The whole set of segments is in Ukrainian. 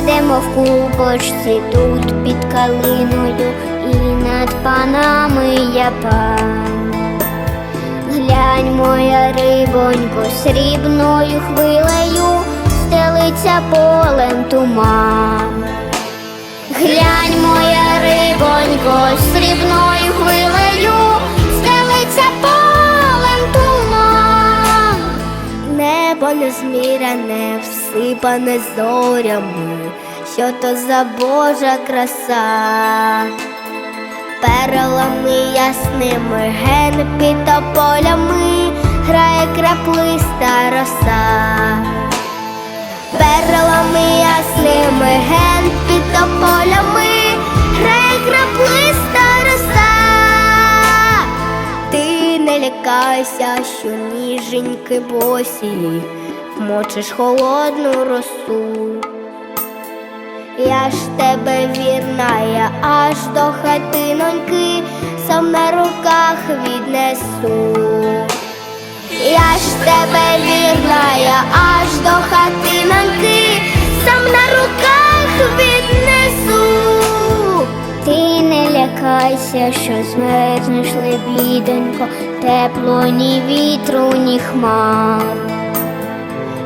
Сядемо в купочці тут під калиною, і над панами я пан. Глянь, моя рибонько, срібною хвилею стелиться полем туман. Глянь, моя рибонько, срібною хвилею стелиться полем туман. Небо незміряне, всипане зорями, що то за Божа краса, перелами ясними, ген під тополями, грає краплиста роса, перелами ясними, ген під тополями, грає краплиста роса. Ти не лякайся, що ніженьки босі, вмочиш холодну росу. Я ж тебе вірна, я аж до хатиноньки сам на руках віднесу. Я ж тебе вірна, я аж до хатиноньки сам на руках віднесу. Ти не лякайся, що змерзнеш лебідонько, тепло ні вітру, ні хмар.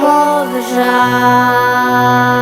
мов жар.